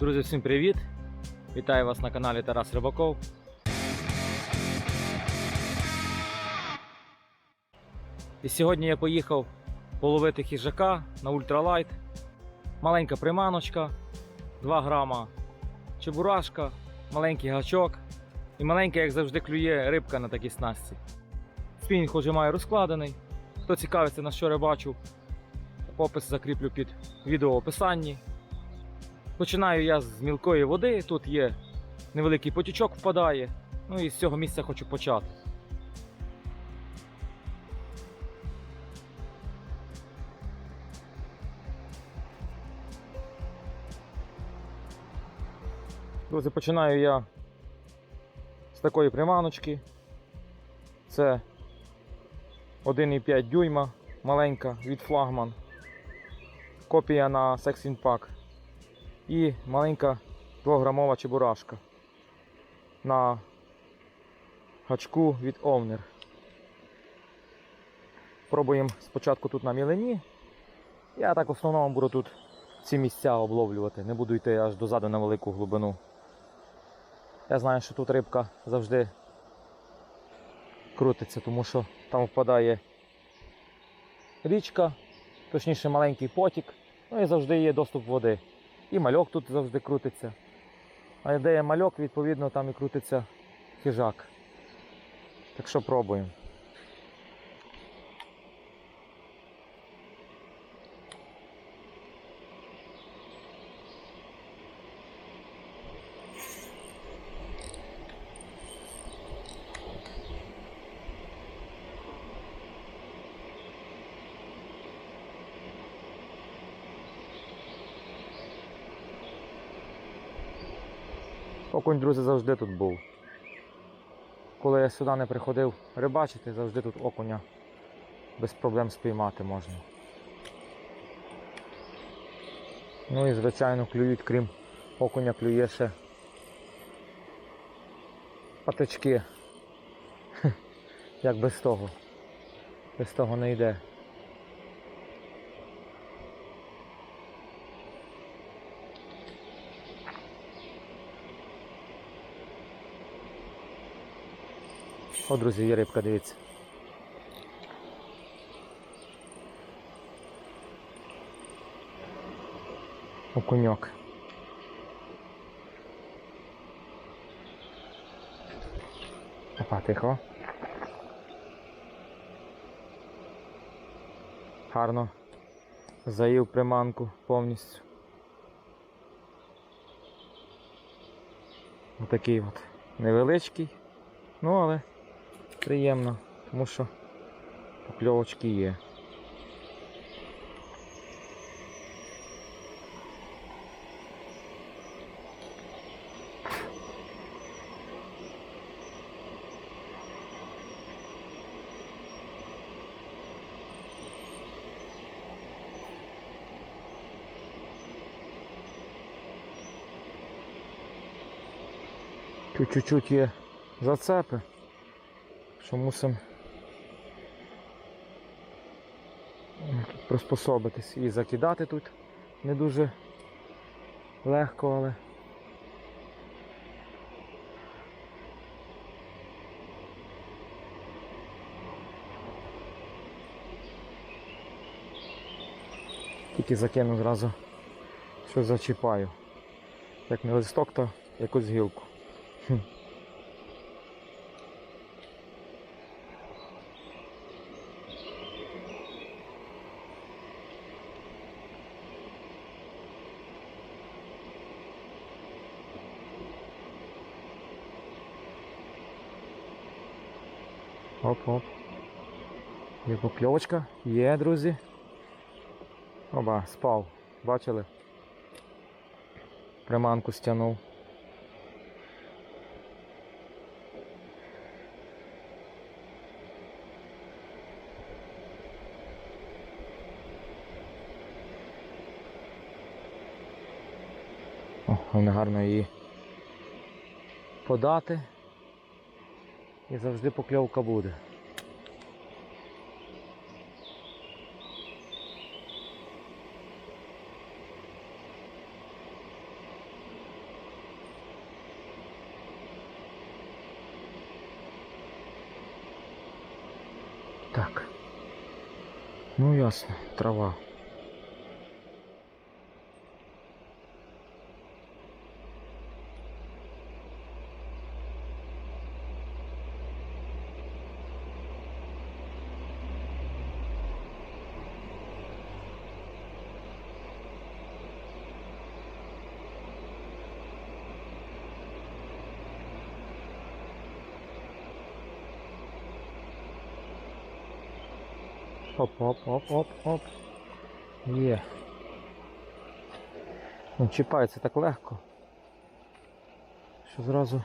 Друзі, всім привіт! Вітаю вас на каналі Тарас Рибаков. І сьогодні я поїхав половити хижака на ультралайт. Маленька приманочка, 2 грама чебурашка, маленький гачок і маленька, як завжди, клює рибка на такій снасті. Спінінг уже маю розкладений. Хто цікавиться, на що рибачу, опис закріплю під відео в описанні. Починаю я з мілкої води, тут є невеликий потічок впадає. Ну і з цього місця хочу почати. Друзі, починаю я з такої приманочки. Це 1,5 дюйма маленька від флагман. Копія на Sex Pack і маленька 2-грамова чебурашка на гачку від Овнер. Пробуємо спочатку тут на мілені. Я так в основному буду тут ці місця обловлювати, не буду йти аж дозаду на велику глибину. Я знаю, що тут рибка завжди крутиться, тому що там впадає річка, точніше маленький потік, ну і завжди є доступ води. І мальок тут завжди крутиться. А де є мальок, відповідно, там і крутиться хижак. Так що пробуємо. Окунь, друзі, завжди тут був. Коли я сюди не приходив рибачити, завжди тут окуня без проблем спіймати можна. Ну і звичайно клюють, крім окуня, клює ще патички. Як без того. Без того не йде. О, друзі, є рибка, дивіться. Окуньок. Опа, тихо. Гарно. Заїв приманку повністю. Отакий от невеличкий. Ну, але приємно, тому що покльовочки є. Чуть-чуть є зацепи що мусимо приспособитись і закидати тут не дуже легко, але тільки закину зразу, що зачіпаю. Як не листок, то якусь гілку. Хм. Оп-оп. Є покльовочка. Є, друзі. Оба, спав. Бачили? Приманку стягнув. О, головне гарно її подати. І завжди покльовка буде. Так. Ну ясно, трава. Оп, оп, оп, оп, оп. Є. Він чіпається так легко. Що зразу.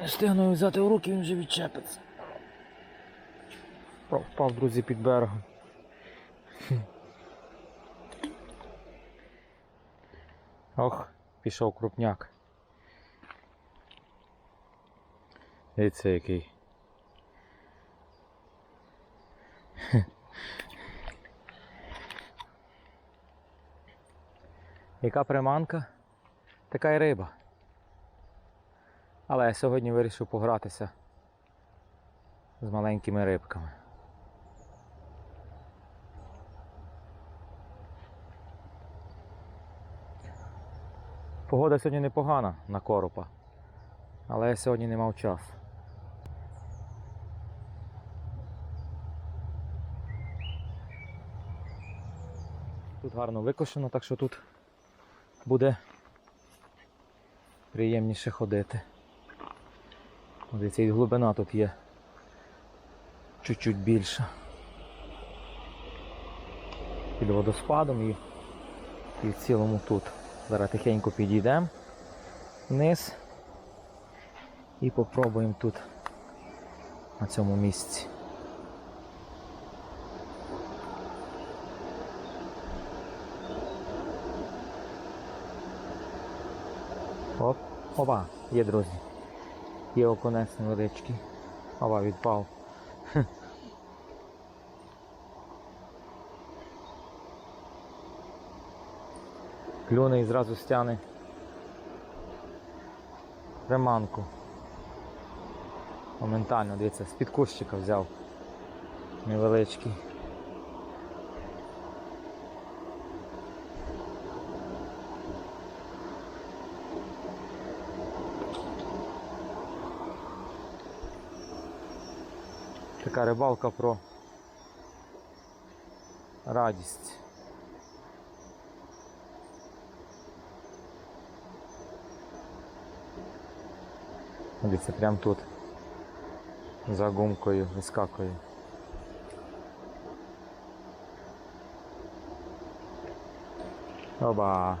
Не встигну взяти в руки, він вже відчепиться. Впав, друзі, під берегом. Ох, пішов крупняк. Дивіться який. Яка приманка, така й риба. Але я сьогодні вирішив погратися з маленькими рибками. Погода сьогодні непогана на коропа, але я сьогодні не мав часу. Тут гарно викошено, так що тут буде приємніше ходити. Дивіться, і глибина тут є чуть-чуть більша. Під водоспадом і, і в цілому тут. Зараз тихенько підійдемо вниз і попробуємо тут на цьому місці. Оп, опа, є, друзі. Є оконець невеличкий. Опа, відпав. Клюне і зразу стяне приманку. Моментально, дивіться, з-під кущика взяв. Невеличкий. Така рибалка про радість. Дивіться, прямо тут за гумкою вискакує. Оба!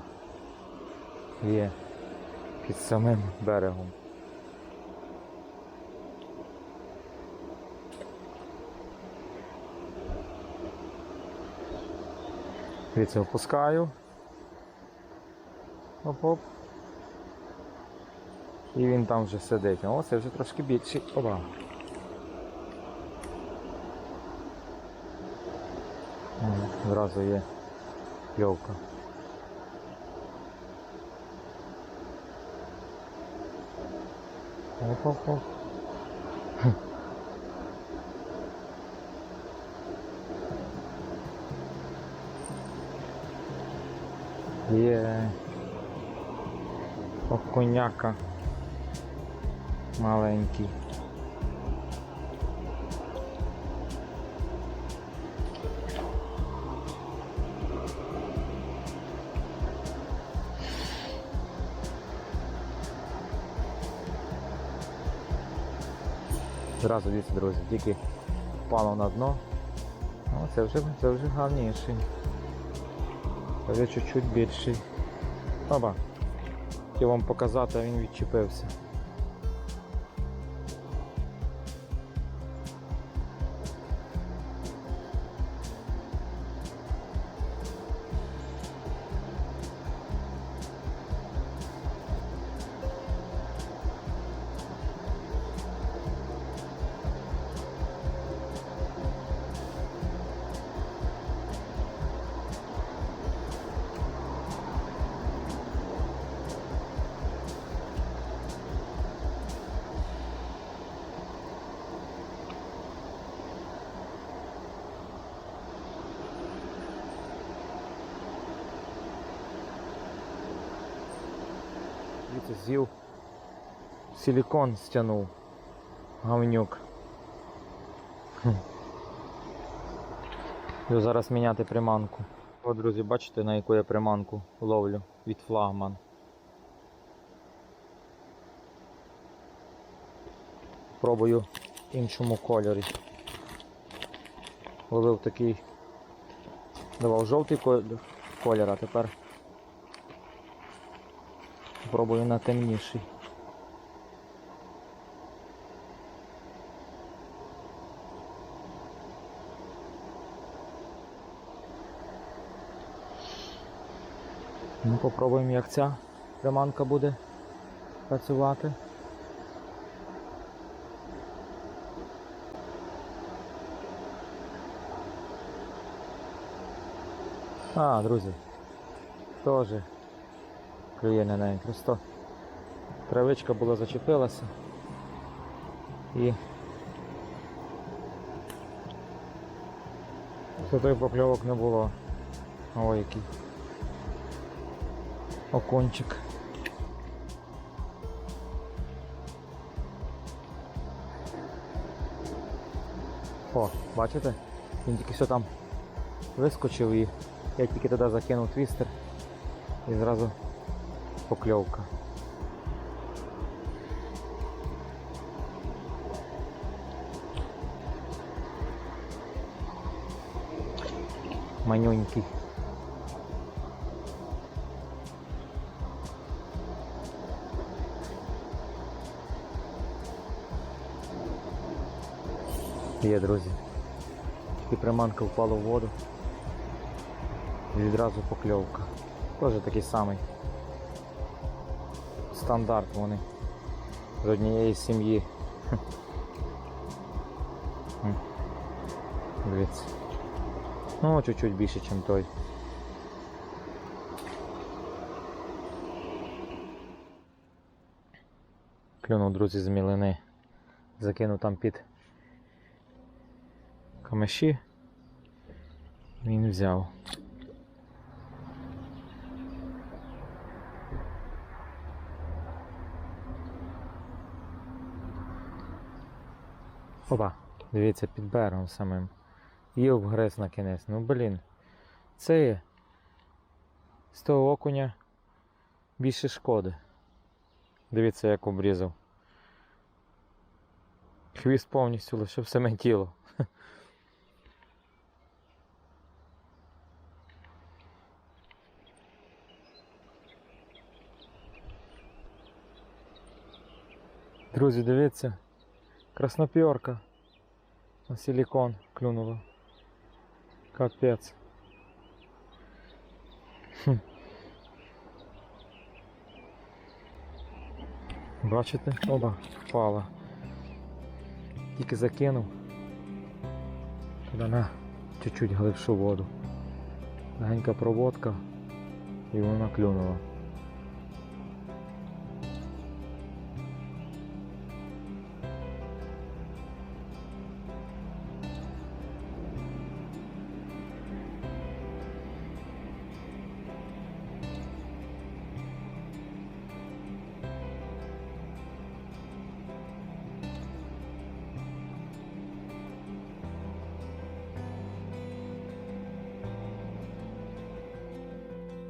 Є під самим берегом. Дивіться, опускаю. Оп-оп. І він там вже сидить. О, це вже трошки більший. Опа. Зразу є кльовка. Оп-оп-оп. Є окуняка маленький. Зразу дивіться, друзі, тільки впало на дно. О, це вже, це вже гарніший. Вже чуть-чуть більший. Оба. Хотів вам показати, а він відчепився. Дивіться, з'їв силікон стягнув. Гавнюк. Буду зараз міняти приманку. От, друзі, бачите, на яку я приманку ловлю від флагман. Пробую іншому кольорі. Ловив такий. Давав жовтий колір, а тепер пробую на темніший. Ну, попробуємо, як ця приманка буде працювати. А, друзі, теж клює на неї. Просто травичка була зачепилася і той покльовок не було. Ой, який окончик. О, бачите? Він тільки що там вискочив і я тільки туди закинув твістер і зразу покльовка. Манюнький. Є, друзі. Тільки приманка впала в воду. І відразу покльовка. Теж такий самий. Стандарт вони. З однієї сім'ї. Дивіться. Ну, чуть-чуть більше, ніж той. Клюнув, друзі, з мілини. Закинув там під камеші. Він взяв. Опа, дивіться, під берегом самим. І обгриз на кінець. Ну блін. Це є. з того окуня більше шкоди. Дивіться, як обрізав. Хвіст повністю лишив саме тіло. Друзі, дивіться, краснопьорка на силикон клюнула. Капець. Хм. Бачите? Оба, впала. Тільки закинув. Туди на чуть-чуть глибшу воду. Легенька проводка і вона клюнула.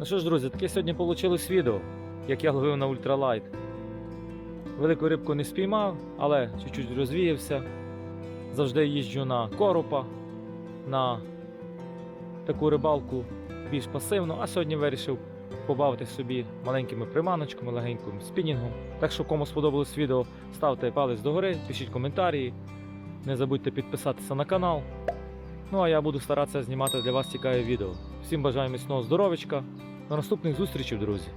Ну що ж, друзі, таке сьогодні вийшло відео, як я ловив на ультралайт. Велику рибку не спіймав, але чуть-чуть розвіявся. Завжди їжджу на коропа, на таку рибалку більш пасивно, а сьогодні вирішив побавити собі маленькими приманочками, легеньким спінінгом. Так що, кому сподобалось відео, ставте палець догори, пишіть коментарі. Не забудьте підписатися на канал. Ну а я буду старатися знімати для вас цікаві відео. Всім бажаю міцного здоров'ячка. До наступних зустрічей, друзі!